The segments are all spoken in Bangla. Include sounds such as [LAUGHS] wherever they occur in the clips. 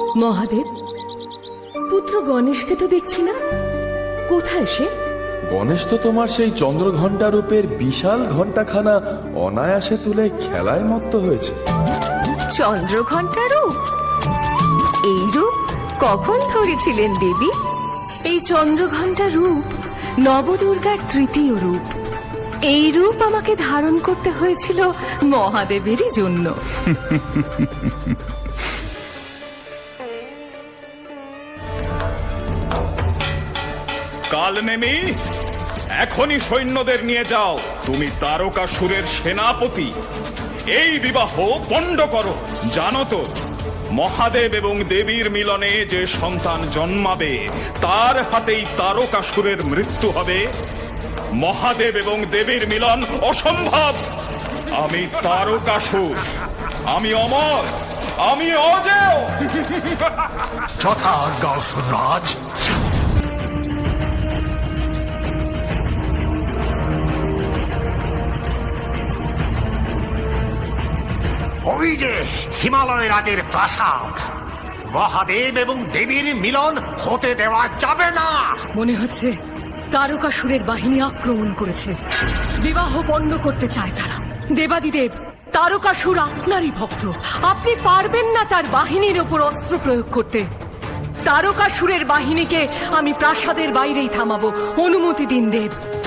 মহাদেব পুত্র গণেশকে তো দেখছি না। কোথায় সে? গণেশ তো তোমার সেই চন্দ্রঘণ্টা রূপের বিশাল ঘণ্টাখানা অনায়াসে তুলে খেলায় মত্ত হয়েছে। চন্দ্রঘণ্টা রূপ? এই রূপ কখন ধরেছিলেন দেবী? এই চন্দ্রঘণ্টা রূপ নবদুর্গার তৃতীয় রূপ। এই রূপ আমাকে ধারণ করতে হয়েছিল মহাদেবেরই জন্য। [LAUGHS] কাল নেমি এখনই সৈন্যদের নিয়ে যাও। তুমি তারকাসুরের সেনাপতি। এই বিবাহ পণ্ড করো। জানো তো, মহাদেব এবং দেবীর মিলনে যে সন্তান জন্মাবে, তার হাতেই তারকাসুরের মৃত্যু হবে। মহাদেব এবং দেবীর মিলন অসম্ভব। আমি তারকাসুর আমি অমর। আমি অজেয়। যথা গাউসুরাজ ওই যে হিমালয় রাজের প্রাসাদ। মহাদেব এবং দেবীর মিলন হতে দেওয়া যাবে না। মনে হচ্ছে তারকাসুরের বাহিনী আক্রমণ করেছে। বিবাহ বন্ধ করতে চায় তারা। দেবাদিদেব, তারকাসুর আপনারই ভক্ত। আপনি পারবেন না তার বাহিনীর ওপর অস্ত্র প্রয়োগ করতে। তারকাসুরের বাহিনীকে আমি প্রাসাদের বাইরেই থামাবো। অনুমতি দিন, দেব।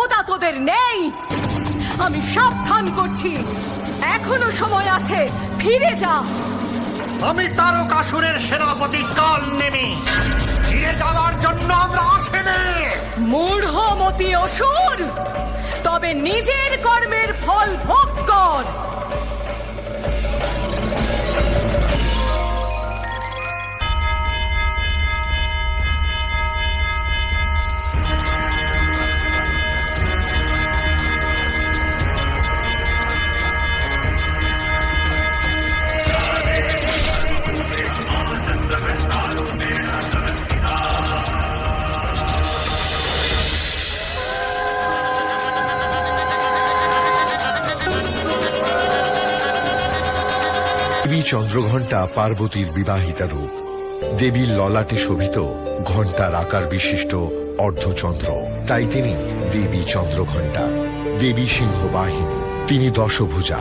ক্ষমতা তোদের নেই। আমি সাবধান করছি। এখনও সময় আছে ফিরে যা। আমি তারকাসুরের সেনাপতি কাল নেমি। ফিরে যাওয়ার জন্য আমরা আসেনি মূঢ়মতি অসুর তবে নিজের কর্মের ফল ভোগ দেবী চন্দ্রঘণ্টা পার্বতীর বিবাহিতা রূপ। দেবীর ললাটে শোভিত, ঘণ্টার আকার বিশিষ্ট অর্ধচন্দ্র। তাই তিনি দেবী চন্দ্রঘণ্টা, দেবী সিংহ বাহিনী তিনি দশভুজা।